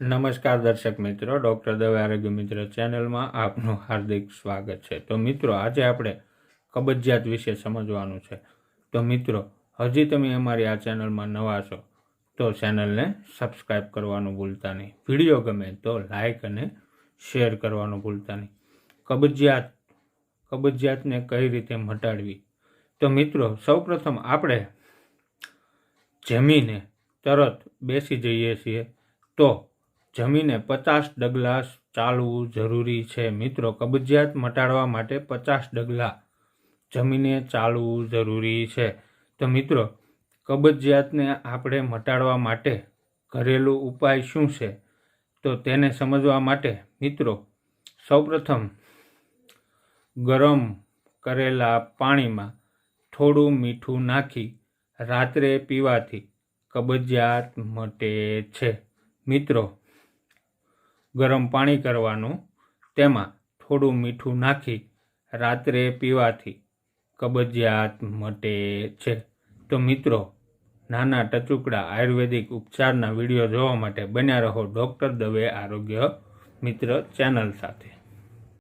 નમસ્કાર દર્શક મિત્રો, ડૉક્ટર દવે આરોગ્ય મિત્ર ચેનલમાં આપનું હાર્દિક સ્વાગત છે. તો મિત્રો, આજે આપણે કબજિયાત વિશે સમજવાનું છે. તો મિત્રો, હજી તમે અમારી આ ચેનલમાં નવા છો, તો ચેનલને સબસ્ક્રાઈબ કરવાનું ભૂલતા નહીં. વીડિયો ગમે તો લાઈક અને શેર કરવાનું ભૂલતા નહીં. કબજિયાત, કબજિયાતને કઈ રીતે મટાડવી? તો મિત્રો, સૌપ્રથમ આપણે જમીને તરત બેસી જઈએ છીએ. તો જમીને પચાસ ડગલા ચાલવું જરૂરી છે. મિત્રો, કબજિયાત મટાડવા માટે પચાસ ડગલા જમીને ચાલવું જરૂરી છે. તો મિત્રો, કબજિયાતને આપણે મટાડવા માટે ઘરેલું ઉપાય શું છે? તો તેને સમજવા માટે, મિત્રો, સૌપ્રથમ ગરમ કરેલા પાણીમાં થોડું મીઠું નાખી રાત્રે પીવાથી કબજિયાત મટે છે. મિત્રો ગરમ પાણી કરવાનું, તેમાં થોડું મીઠું નાખી રાત્રે પીવાથી કબજિયાત મટે છે. તો મિત્રો, નાના ટચુકડા આયુર્વેદિક ઉપચારના વીડિયો જોવા માટે બન્યા રહો ડૉક્ટર દવે આરોગ્ય મિત્ર ચેનલ સાથે.